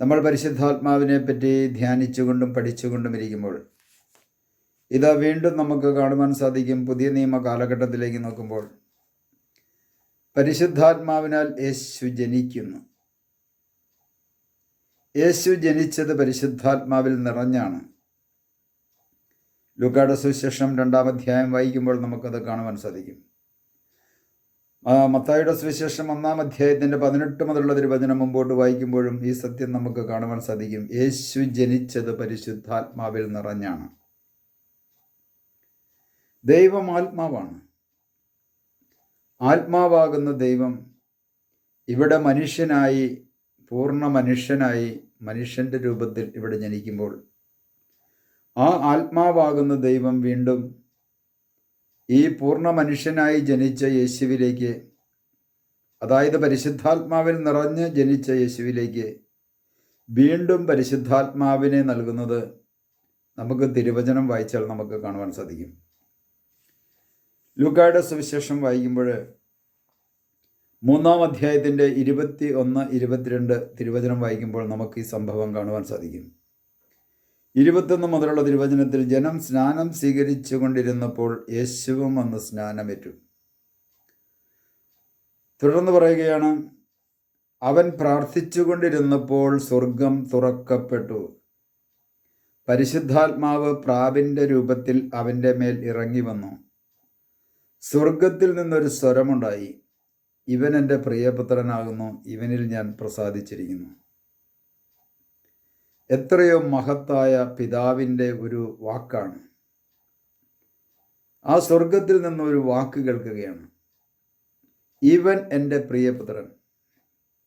നമ്മൾ പരിശുദ്ധാത്മാവിനെ പറ്റി ധ്യാനിച്ചുകൊണ്ടും പഠിച്ചുകൊണ്ടും ഇരിക്കുമ്പോൾ ഇത് വീണ്ടും നമുക്ക് കാണുവാൻ സാധിക്കും പുതിയ നിയമ കാലഘട്ടത്തിലേക്ക് നോക്കുമ്പോൾ. പരിശുദ്ധാത്മാവിനാൽ യേശു ജനിക്കുന്നു. യേശു ജനിച്ചത് പരിശുദ്ധാത്മാവിൽ നിറഞ്ഞാണ്. ലൂക്കായുടെ സുശേഷം രണ്ടാം അധ്യായം വായിക്കുമ്പോൾ നമുക്കത് കാണുവാൻ സാധിക്കും. ആ, മത്തായിയുടെ സുവിശേഷം ഒന്നാം അധ്യായത്തിന്റെ പതിനെട്ട് മുതലുള്ള തിരുവചനം മുമ്പോട്ട് വായിക്കുമ്പോഴും ഈ സത്യം നമുക്ക് കാണുവാൻ സാധിക്കും. യേശു ജനിച്ചത് പരിശുദ്ധാത്മാവിൽ നിറഞ്ഞാണ്. ദൈവം ആത്മാവാണ്. ആത്മാവാകുന്ന ദൈവം ഇവിടെ മനുഷ്യനായി പൂർണ മനുഷ്യനായി മനുഷ്യന്റെ രൂപത്തിൽ ഇവിടെ ജനിക്കുമ്പോൾ ആ ആത്മാവാകുന്ന ദൈവം വീണ്ടും ഈ പൂർണ മനുഷ്യനായി ജനിച്ച യേശുവിലേക്ക് അതായത് പരിശുദ്ധാത്മാവിൽ നിറഞ്ഞ് ജനിച്ച യേശുവിലേക്ക് വീണ്ടും പരിശുദ്ധാത്മാവിനെ നൽകുന്നത് നമുക്ക് തിരുവചനം വായിച്ചാൽ നമുക്ക് കാണുവാൻ സാധിക്കും. ലൂക്കായുടെ സുവിശേഷം വായിക്കുമ്പോൾ മൂന്നാം അധ്യായത്തിന്റെ ഇരുപത്തി ഒന്ന് ഇരുപത്തിരണ്ട് തിരുവചനം വായിക്കുമ്പോൾ നമുക്ക് ഈ സംഭവം കാണുവാൻ സാധിക്കും. ഇരുപത്തൊന്ന് മുതലുള്ള തിരുവചനത്തിൽ ജനം സ്നാനം സ്വീകരിച്ചു കൊണ്ടിരുന്നപ്പോൾ യേശുവും വന്ന് സ്നാനമേറ്റു. തുടർന്ന് പറയുകയാണ് അവൻ പ്രാർത്ഥിച്ചുകൊണ്ടിരുന്നപ്പോൾ സ്വർഗം തുറക്കപ്പെട്ടു. പരിശുദ്ധാത്മാവ് പ്രാവിന്റെ രൂപത്തിൽ അവന്റെ മേൽ ഇറങ്ങി വന്നു. സ്വർഗത്തിൽ നിന്നൊരു സ്വരമുണ്ടായി. ഇവൻ എന്റെ പ്രിയപുത്രനാകുന്നു ഇവനിൽ ഞാൻ പ്രസാദിച്ചിരിക്കുന്നു. എത്രയോ മഹത്തായ പിതാവിന്റെ ഒരു വാക്കാണ്. ആ സ്വർഗത്തിൽ നിന്നൊരു വാക്ക് കേൾക്കുകയാണ്. ഇവൻ എന്റെ പ്രിയപുത്രൻ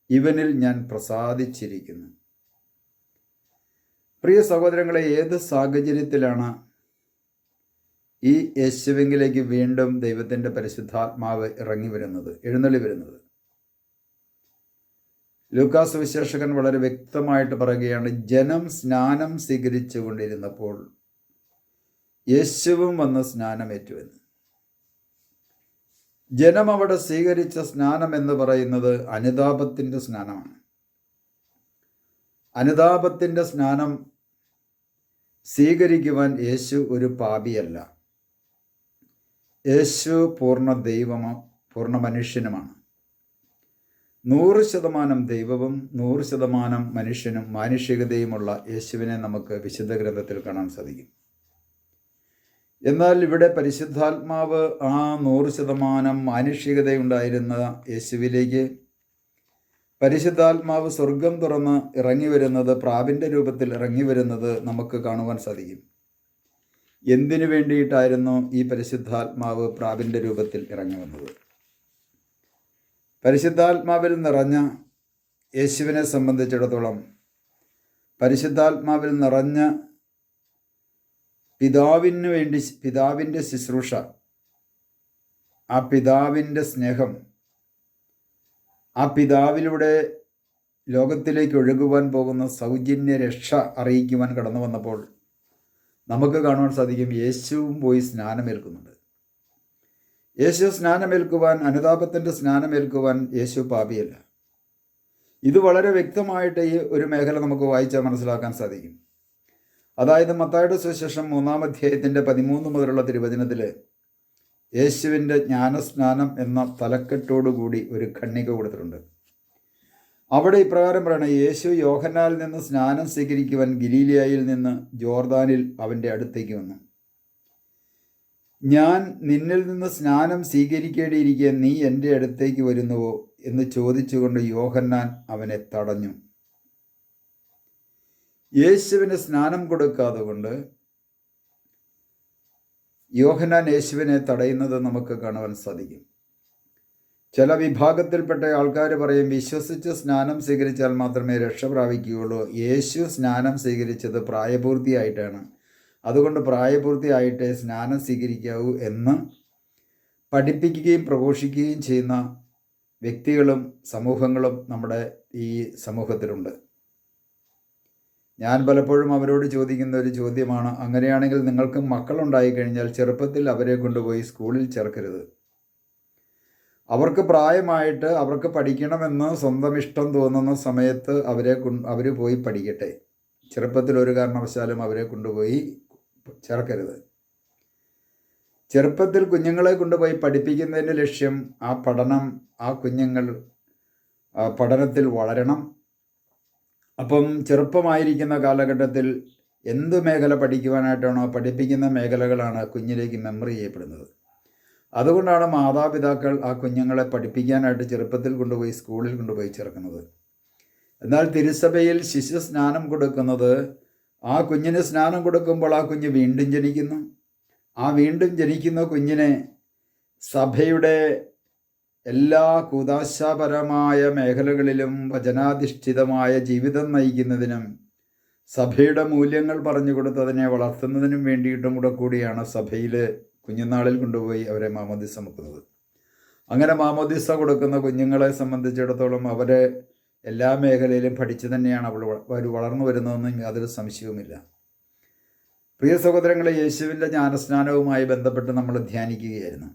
ഇവനിൽ ഞാൻ പ്രസാദിച്ചിരിക്കുന്നു. പ്രിയ സഹോദരങ്ങളെ ഏത് സാഹചര്യത്തിലാണ് ഈ യേശുവിങ്കിലേക്ക് വീണ്ടും ദൈവത്തിന്റെ പരിശുദ്ധാത്മാവ് ഇറങ്ങി വരുന്നത് എഴുന്നള്ളി വരുന്നത്? ലൂക്കാസ് വിശേഷകൻ വളരെ വ്യക്തമായിട്ട് പറയുകയാണ് ജനം സ്നാനം സ്വീകരിച്ചു കൊണ്ടിരുന്നപ്പോൾ യേശുവും വന്ന് സ്നാനമേറ്റുവെന്ന്. ജനം അവിടെ സ്വീകരിച്ച സ്നാനം എന്ന് പറയുന്നത് അനുതാപത്തിന്റെ സ്നാനമാണ്. അനുതാപത്തിന്റെ സ്നാനം സ്വീകരിക്കുവാൻ യേശു ഒരു പാപിയല്ല. യേശു പൂർണ ദൈവമോ പൂർണ മനുഷ്യനുമാണ്. നൂറ് ശതമാനം ദൈവവും നൂറ് ശതമാനം മനുഷ്യനും മാനുഷികതയുമുള്ള യേശുവിനെ നമുക്ക് വിശുദ്ധ ഗ്രന്ഥത്തിൽ കാണാൻ സാധിക്കും. എന്നാൽ ഇവിടെ പരിശുദ്ധാത്മാവ് ആ നൂറ് ശതമാനം മാനുഷികതയുണ്ടായിരുന്ന യേശുവിലേക്ക് പരിശുദ്ധാത്മാവ് സ്വർഗം തുറന്ന് ഇറങ്ങി വരുന്നത് പ്രാവിന്റെ രൂപത്തിൽ ഇറങ്ങി വരുന്നത് നമുക്ക് കാണുവാൻ സാധിക്കും. എന്തിനു വേണ്ടിയിട്ടായിരുന്നു ഈ പരിശുദ്ധാത്മാവ് പ്രാവിന്റെ രൂപത്തിൽ ഇറങ്ങി വന്നത്? പരിശുദ്ധാത്മാവിൽ നിറഞ്ഞ യേശുവിനെ സംബന്ധിച്ചിടത്തോളം പരിശുദ്ധാത്മാവിൽ നിറഞ്ഞ പിതാവിന് വേണ്ടി പിതാവിന്റെ ശുശ്രൂഷ ആ പിതാവിന്റെ സ്നേഹം ആ പിതാവിലൂടെ ലോകത്തിലേക്ക് ഒഴുകുവാൻ പോകുന്ന സൗജന്യ രക്ഷ അറിയിക്കുവാൻ കടന്നു വന്നപ്പോൾ നമുക്ക് കാണുവാൻ സാധിക്കും യേശുവും പോയി സ്നാനമേൽക്കുന്നുണ്ട്. യേശു സ്നാനമേൽക്കുവാൻ അനുതാപത്തിന്റെ സ്നാനമേൽക്കുവാൻ യേശു പാപിയല്ല. ഇത് വളരെ വ്യക്തമായിട്ട് ഈ ഒരു മേഖല നമുക്ക് വായിച്ചാൽ മനസ്സിലാക്കാൻ സാധിക്കും. അതായത് മത്തായുടെ സുശേഷം മൂന്നാം അധ്യായത്തിന്റെ പതിമൂന്ന് മുതലുള്ള തിരുവചനത്തിൽ യേശുവിന്റെ ജ്ഞാനസ്നാനം എന്ന തലക്കെട്ടോടുകൂടി ഒരു ഖണ്ണിക കൊടുത്തിട്ടുണ്ട്. അവിടെ ഇപ്രകാരം പറയണം യേശു യോഹനാൽ നിന്ന് സ്നാനം സ്വീകരിക്കുവാൻ ഗലീലിയായിൽ നിന്ന് ജോർദാനിൽ അവന്റെ അടുത്തേക്ക് വന്നു. ഞാൻ നിന്നിൽ നിന്ന് സ്നാനം സ്വീകരിക്കേണ്ടിയിരിക്കെ നീ എന്റെ അടുത്തേക്ക് വരുന്നുവോ? എന്ന് ചോദിച്ചുകൊണ്ട് യോഹന്നാൻ അവനെ തടഞ്ഞു. യേശുവിന് സ്നാനം കൊടുക്കാതെ കൊണ്ട് യോഹന്നാൻ യേശുവിനെ തടയുന്നത് നമുക്ക് കാണുവാൻ സാധിക്കും. ചില വിഭാഗത്തിൽപ്പെട്ട ആൾക്കാർ പറയും വിശ്വസിച്ച് സ്നാനം സ്വീകരിച്ചാൽ മാത്രമേ രക്ഷ പ്രാപിക്കുകയുള്ളൂ യേശു സ്നാനം സ്വീകരിച്ചത് പ്രായപൂർത്തിയായിട്ടാണ്. അതുകൊണ്ട് പ്രായപൂർത്തിയായിട്ടേ സ്നാനം സ്വീകരിക്കാവൂ എന്ന് പഠിപ്പിക്കുകയും പ്രഘോഷിക്കുകയും ചെയ്യുന്ന വ്യക്തികളും സമൂഹങ്ങളും നമ്മുടെ ഈ സമൂഹത്തിലുണ്ട്. ഞാൻ പലപ്പോഴും അവരോട് ചോദിക്കുന്ന ഒരു ചോദ്യമാണ് അങ്ങനെയാണെങ്കിൽ നിങ്ങൾക്ക് മക്കളുണ്ടായി കഴിഞ്ഞാൽ ചെറുപ്പത്തിൽ അവരെ കൊണ്ടുപോയി സ്കൂളിൽ ചേർക്കരുത്. അവർക്ക് പ്രായമായിട്ട് അവർക്ക് പഠിക്കണമെന്ന് സ്വന്തം ഇഷ്ടം തോന്നുന്ന സമയത്ത് അവരെ അവർ പോയി പഠിക്കട്ടെ. ചെറുപ്പത്തിൽ ഒരു കാരണവശാലും അവരെ കൊണ്ടുപോയി ചേർക്കരുത്. ചെറുപ്പത്തിൽ കുഞ്ഞുങ്ങളെ കൊണ്ടുപോയി പഠിപ്പിക്കുന്നതിന്റെ ലക്ഷ്യം ആ പഠനം ആ കുഞ്ഞുങ്ങൾ പഠനത്തിൽ വളരണം. അപ്പം ചെറുപ്പമായിരിക്കുന്ന കാലഘട്ടത്തിൽ എന്ത് മേഖല പഠിക്കുവാനായിട്ടാണോ പഠിപ്പിക്കുന്ന മേഖലകളാണ് കുഞ്ഞിലേക്ക് മെമ്മറി ചെയ്യപ്പെടുന്നത്. അതുകൊണ്ടാണ് മാതാപിതാക്കൾ ആ കുഞ്ഞുങ്ങളെ പഠിപ്പിക്കാനായിട്ട് ചെറുപ്പത്തിൽ കൊണ്ടുപോയി സ്കൂളിൽ കൊണ്ടുപോയി ചേർക്കുന്നത്. എന്നാൽ തിരുസഭയിൽ ശിശു സ്നാനം കൊടുക്കുന്നത് ആ കുഞ്ഞിന് സ്നാനം കൊടുക്കുമ്പോൾ ആ കുഞ്ഞ് വീണ്ടും ജനിക്കുന്നു. ആ വീണ്ടും ജനിക്കുന്ന കുഞ്ഞിനെ സഭയുടെ എല്ലാ കൂതാശാപരമായ മേഖലകളിലും വചനാധിഷ്ഠിതമായ ജീവിതം നയിക്കുന്നതിനും സഭയുടെ മൂല്യങ്ങൾ പറഞ്ഞു കൊടുത്തതിനെ വളർത്തുന്നതിനും വേണ്ടിയിട്ടും കൂടെ കൂടിയാണ് സഭയിൽ കുഞ്ഞുനാളിൽ കൊണ്ടുപോയി അവരെ മാമോദിസ മുക്കുന്നത്. അങ്ങനെ മാമോദിസ കൊടുക്കുന്ന കുഞ്ഞുങ്ങളെ സംബന്ധിച്ചിടത്തോളം അവരെ എല്ലാ മേഖലയിലും പഠിച്ചു തന്നെയാണ് അവൾ വളർന്നു വരുന്നതെന്നും യാതൊരു സംശയവുമില്ല. പ്രിയ സഹോദരങ്ങളെ യേശുവിന്റെ ജ്ഞാനസ്നാനവുമായി ബന്ധപ്പെട്ട് നമ്മൾ ധ്യാനിക്കുകയായിരുന്നു.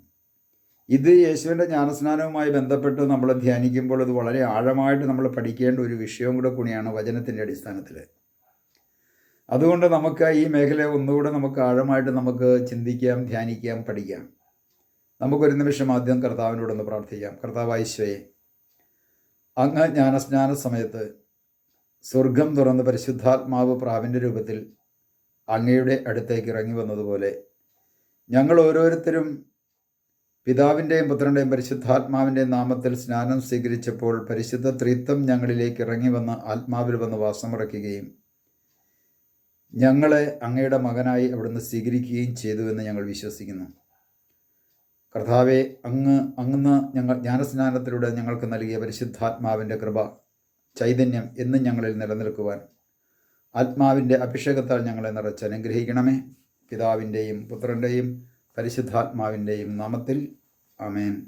ഇത് യേശുവിന്റെ ജ്ഞാനസ്നാനവുമായി ബന്ധപ്പെട്ട് നമ്മൾ ധ്യാനിക്കുമ്പോൾ ഇത് വളരെ ആഴമായിട്ട് നമ്മൾ പഠിക്കേണ്ട ഒരു വിഷയവും കൂടെ കൂടിയാണ് വചനത്തിന്റെ അടിസ്ഥാനത്തിൽ. അതുകൊണ്ട് നമുക്ക് ഈ മേഖല ഒന്നുകൂടെ നമുക്ക് ആഴമായിട്ട് നമുക്ക് ചിന്തിക്കാം ധ്യാനിക്കാം പഠിക്കാം. നമുക്കൊരു നിമിഷം ആദ്യം കർത്താവിനോടൊന്ന് പ്രാർത്ഥിക്കാം. കർത്താവായിശ്വയെ അങ്ങ് ജ്ഞാനസ്നാന സമയത്ത് സ്വർഗം തുറന്ന് പരിശുദ്ധാത്മാവ് പ്രാവിന്റെ രൂപത്തിൽ അങ്ങയുടെ അടുത്തേക്ക് ഇറങ്ങി വന്നതുപോലെ ഞങ്ങൾ ഓരോരുത്തരും പിതാവിന്റെയും പുത്രന്റെയും പരിശുദ്ധാത്മാവിന്റെയും നാമത്തിൽ സ്നാനം സ്വീകരിച്ചപ്പോൾ പരിശുദ്ധ ത്രിത്വം ഞങ്ങളിലേക്ക് ഇറങ്ങി വന്ന് ആത്മാവിൽ വന്ന് വാസമുറയ്ക്കുകയും ഞങ്ങളെ അങ്ങയുടെ മകനായി അവിടുന്ന് സ്വീകരിക്കുകയും ചെയ്തുവെന്ന് ഞങ്ങൾ വിശ്വസിക്കുന്നു. കർത്താവെ അങ്ങ് അങ്ങ് ഞങ്ങൾ ജ്ഞാനസ്നാനത്തിലൂടെ ഞങ്ങൾക്ക് നൽകിയ പരിശുദ്ധാത്മാവിന്റെ കൃപ ചൈതന്യം എന്നും ഞങ്ങളിൽ നിലനിൽക്കുവാൻ. ആത്മാവിന്റെ അഭിഷേകത്താൽ ഞങ്ങളെ നിറച്ച് അനുഗ്രഹിക്കണമേ. പിതാവിന്റെയും പുത്രന്റെയും പരിശുദ്ധാത്മാവിന്റെയും നാമത്തിൽ. ആമേൻ.